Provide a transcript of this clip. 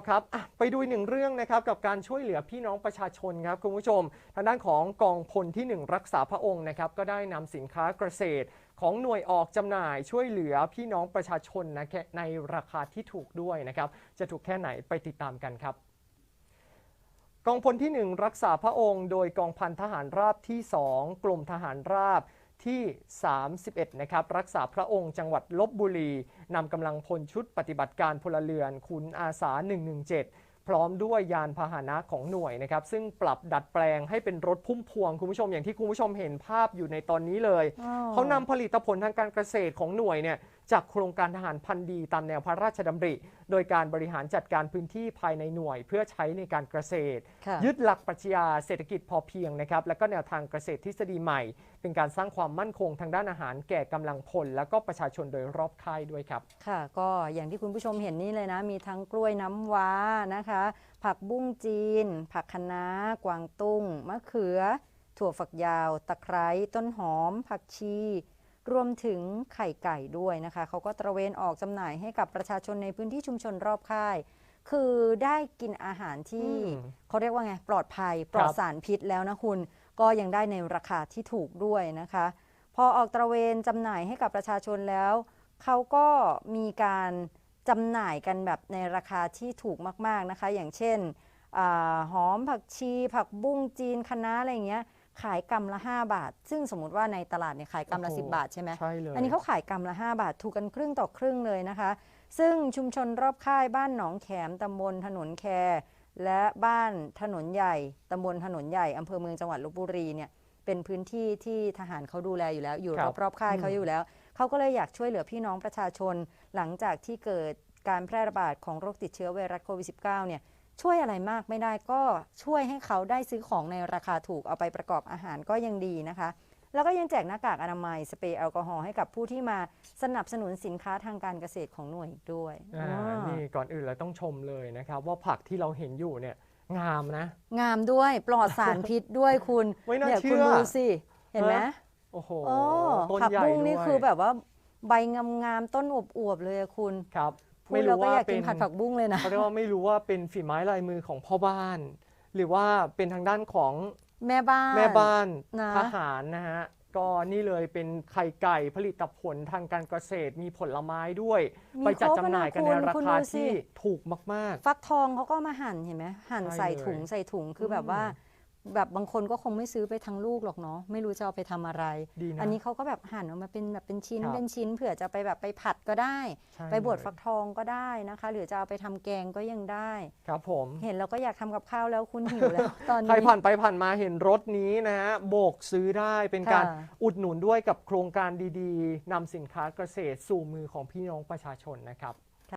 แล้วครับไปดูหนึ่งเรื่องนะครับกับการช่วยเหลือพี่น้องประชาชนครับคุณผู้ชม ทางด้านของกองพลที่ 1 รักษาพระองค์นะครับก็ได้นำสินค้าเกษตรของหน่วยออกจำหน่ายช่วยเหลือพี่น้องประชาชนนะในราคาที่ถูกด้วยนะครับจะถูกแค่ไหนไปติดตามกันครับกองพลที่ 1 รักษาพระองค์ โดยกองพันทหารราบที่ 2กลุ่มทหารราบ ที่ 31 นะครับ รักษาพระองค์จังหวัดลบบุรีนำกำลังพลชุดปฏิบัติการพลเรือนขุนอาสา 117 พร้อมด้วยยานพาหนะของหน่วยนะครับ ซึ่งปรับดัดแปลงให้เป็นรถพุ่มพวง คุณผู้ชมอย่างที่คุณผู้ชมเห็นภาพอยู่ในตอนนี้เลย เขานำผลิตผลทางการเกษตรของหน่วยเนี่ย จากโครงการทหารพันธุ์ดีตามแนวพระราชดำริ โดยการบริหารจัดการพื้นที่ภายในหน่วย เพื่อใช้ในการเกษตรค่ะยึดหลักปรัชญาเศรษฐกิจพอเพียงนะครับและก็แนวทางเกษตรทฤษฎีใหม่ เป็นการสร้างความมั่นคงทางด้านอาหารแก่กำลังพล และก็ประชาชนโดยรอบค่ายด้วยครับค่ะ ก็อย่างที่คุณผู้ชมเห็นนี่เลยนะ มีทั้งกล้วยน้ำว้านะคะ ผักบุ้งจีน ผักคะน้ากวางตุ้งมะเขือ ถั่วฝักยาว ตะไคร้ต้นหอม ผักชี รวมถึงไข่ไก่ด้วยนะคะเขาก็ตระเวนออกจำหน่ายให้กับประชาชนในพื้นที่ชุมชนรอบค่าย คือได้กินอาหารที่อืม เขาเรียกว่าไงปลอดภัย ปลอดสารพิษแล้วนะคุณ ก็ยังได้ในราคาที่ถูกด้วยนะคะ พอออกตระเวนจำหน่ายให้กับประชาชนแล้ว เขาก็มีการจำหน่ายกันแบบในราคาที่ถูกมาก ๆนะคะ อย่างเช่นอาหอมผักชี ผักบุ้งจีนคะน้าอะไรอย่างเงี้ย ขายกำละ 5 บาท ซึ่งสมมุติว่าในตลาดเนี่ยขายกำละโอ้โห10 บาทใช่ไหมใช่เลย อันนี้เขาขายกำละ 5 บาท ถูกกันครึ่งต่อครึ่งเลยนะคะ ซึ่งชุมชนรอบค่ายบ้านหนองแขมตำบลถนนแค และบ้านถนนใหญ่ตำบลถนนใหญ่อำเภอเมืองจังหวัดลบบุรีเนี่ยเป็นพื้นที่ที่ทหารเขาดูแลอยู่แล้ว อยู่ครับรอบๆค่ายอืมเขาอยู่แล้ว เขาก็เลยอยากช่วยเหลือพี่น้องประชาชน หลังจากที่เกิดการแพร่ระบาดของโรคติดเชื้อไวรัสโควิด -19 เนี่ย ช่วยอะไรมากไม่ได้ก็ช่วยให้เขาได้ซื้อของในราคาถูกเอาไปประกอบอาหารก็ยังดีนะคะ แล้วก็ยังแจกหน้ากากอนามัยสเปรย์แอลกอฮอล์ให้กับผู้ที่มาสนับสนุนสินค้าทางการเกษตรของหน่วยอีกด้วยอ่าอ่านี่ก่อนอื่นเราต้องชมเลยนะครับ ว่าผักที่เราเห็นอยู่เนี่ยงามนะ งามด้วยปลอดสารพิษด้วยคุณไม่น่าเนี่ยเชื่คุณอ ดูสิเห็นไหมฮะโอ้โหโอ้ต้นผักใหญ่บุ้งนี่ด้วยคือแบบว่าใบงามๆต้นอวบๆเลยอะคุณ ครับ พูดแล้วก็อยากเป็กินผัดผักบุ้งเลยนะเขาเรียกว่าไม่รู้ว่าเป็นฝีไม้ลายมือของพ่อบ้าน หรือว่าเป็นทางด้านของแม่บ้านแม่บ้านนะทหารนะฮะก็นี่เลยเป็นไข่ไก่ผลิตผลทางการเกษตรมีผลไม้ด้วยมีไปจัดครบจำหน่ายกันะในคุณราคุณคาดูสิที่ถูกมากฟักทองเขาก็มาหั่นเห็นไหมหั่นใช่ใส่เลยถุงใส่ถุงคืออมแบบว่า แบบบางคนก็คงไม่ซื้อไปทั้งลูกหรอกเนาะไม่รู้จะเอาไปทำอะไรๆดีนะอันนี้เขาก็แบบหั่นออกมาเป็นแบบเป็นชิ้นครับเป็นชิ้นเผื่อจะไปแบบไปผัดก็ได้ใช่ไปบดเลยฟักทองก็ได้นะคะ หรือจะเอาไปทำแกงก็ยังได้ ครับผม เห็นแล้วก็อยากทำกับข้าวแล้วคุณหิวแล้วตอนใครนี้ผ่านไปผ่านมาเห็นรถนี้นะฮะโบกซื้อได้เป็นการค่ะอุดหนุนด้วยกับโครงการดีๆนำสินค้าเกษตรสู่มือของพี่น้องประชาชนนะครับ